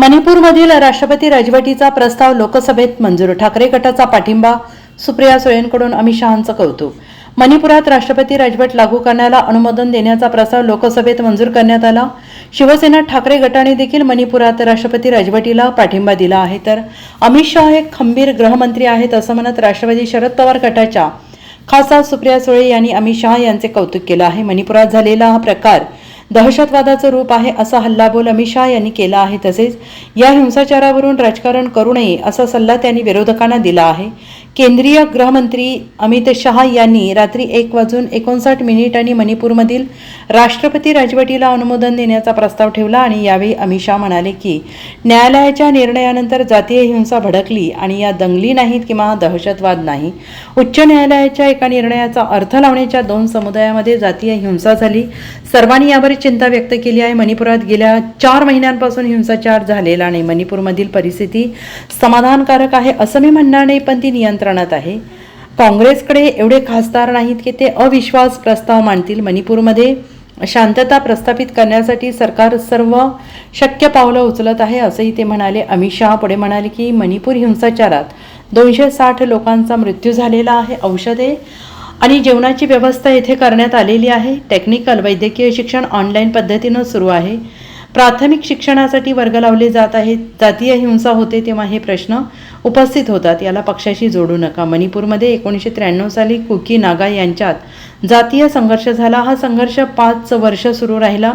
मणिपूरमधील राष्ट्रपती राजवटीचा प्रस्ताव लोकसभेत मंजूर. ठाकरे गटाचा पाठिंबा? सुप्रिया सुळेंकडून अमित शहांचं कौतुक. मणिपुरात राष्ट्रपती राजवट लागू करण्याला अनुमोदन देण्याचा प्रस्ताव लोकसभेत मंजूर करण्यात आला. शिवसेना ठाकरे गटाने देखील मणिपुरात राष्ट्रपती राजवटीला पाठिंबा दिला आहे. तर अमित शहा हे खंबीर गृहमंत्री आहेत असं म्हणत राष्ट्रवादी शरद पवार गटाच्या खासदार सुप्रिया सुळे यांनी अमित शहा यांचे कौतुक केलं आहे. मणिपुरात झालेला हा प्रकार दहशतवादाचं रूप आहे असा हल्लाबोल अमित शाह यांनी केला आहे तसेच या हिंसाचारावरून राजकारण करू नये असा सल्ला त्यांनी विरोधकांना दिला आहे. केंद्रीय गृहमंत्री अमित शहा यांनी रात्री एक वाजून एकोणसाठ मिनिटांनी मणिपूरमधील राष्ट्रपती राजवटीला अनुमोदन देण्याचा प्रस्ताव ठेवला आणि यावेळी अमित शहा म्हणाले की न्यायालयाच्या निर्णयानंतर जातीय हिंसा भडकली आणि या दंगली नाहीत किंवा दहशतवाद नाही. उच्च न्यायालयाच्या एका निर्णयाचा अर्थ लावण्याच्या दोन समुदायामध्ये जातीय हिंसा झाली. सर्वांनी यावर चिंता व्यक्त केली आहे. मणिपुरात गेल्या चार महिन्यांपासून हिंसाचार झालेला नाही. मणिपूरमधील परिस्थिती समाधानकारक आहे असं मी म्हणणार नाही पण ती नियंत्रण राजकारणात आहे. काँग्रेसकडे एवढे खासदार नाहीत की ते अविश्वास प्रस्ताव मांडतील मणिपूरमध्ये. शांतता प्रस्थापित करण्यासाठी सरकार सर्व शक्य पावलं उचलत आहे असंही ते म्हणाले. अमित शहा पुढे म्हणाले की मणिपूर हिंसाचारात दोनशे साठ लोकांचा मृत्यू झालेला आहे औषधे आणि जेवणाची व्यवस्था येथे करण्यात आलेली आहे. टेक्निकल वैद्यकीय शिक्षण ऑनलाईन पद्धतीनं सुरू आहे. प्राथमिक शिक्षणासाठी वर्ग लावले जात आहेत. जातीय हिंसा होते तेव्हा हे प्रश्न उपस्थित होतात. याला पक्षाशी जोडू नका. मणिपूरमध्ये एकोणीसशे त्र्याण्णव साली कुकी नागा यांच्यात जातीय संघर्ष झाला. हा संघर्ष पाच वर्ष सुरू राहिला.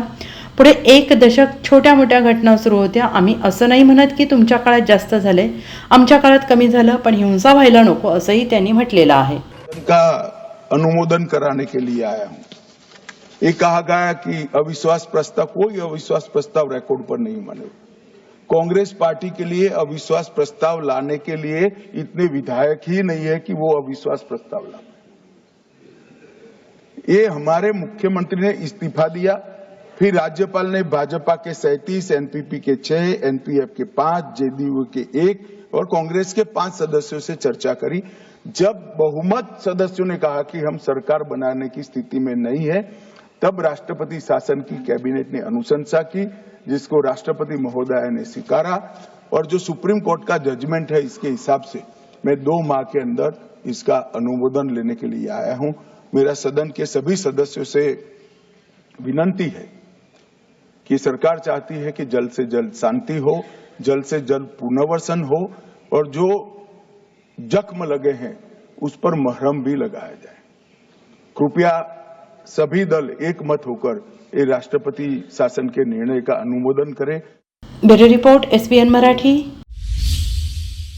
पुढे एक दशक छोट्या मोठ्या घटना सुरू होत्या. आम्ही असं नाही म्हणत की तुमच्या काळात जास्त झाले. आमच्या काळात कमी झालं पण हिंसा व्हायला नको असंही त्यांनी म्हटलेलं आहे. का अनुमोदन कराने के लिए आया हूं? ये कहा गया कि अविश्वास प्रस्ताव कोई अविश्वास प्रस्ताव रिकॉर्ड पर नहीं माने। कांग्रेस पार्टी के लिए अविश्वास प्रस्ताव लाने के लिए इतने विधायक ही नहीं है कि वो अविश्वास प्रस्ताव ला ये हमारे मुख्यमंत्री ने इस्तीफा दिया, फिर राज्यपाल ने भाजपा के सैतीस, एनपीपी के छह, एनपीएफ के पाँच, जेडीयू के एक और कांग्रेस के पाँच सदस्यों से चर्चा करी। जब बहुमत सदस्यों ने कहा कि हम सरकार बनाने की स्थिति में नहीं है तब राष्ट्रपति शासन की कैबिनेट ने अनुशंसा की, जिसको राष्ट्रपति महोदय ने स्वीकारा, और जो सुप्रीम कोर्ट का जजमेंट है इसके हिसाब से मैं दो माह के अंदर इसका अनुमोदन लेने के लिए आया हूँ। मेरा सदन के सभी सदस्यों से विनंती है कि सरकार चाहती है कि जल्द से जल्द शांति हो, जल्द से जल्द पुनर्वसन हो, और जो जख्म लगे हैं उस पर महरम भी लगाया जाए। कृपया सभी दल एक मत होकर ये राष्ट्रपति शासन के निर्णय का अनुमोदन करें। Bureau report S Marathi.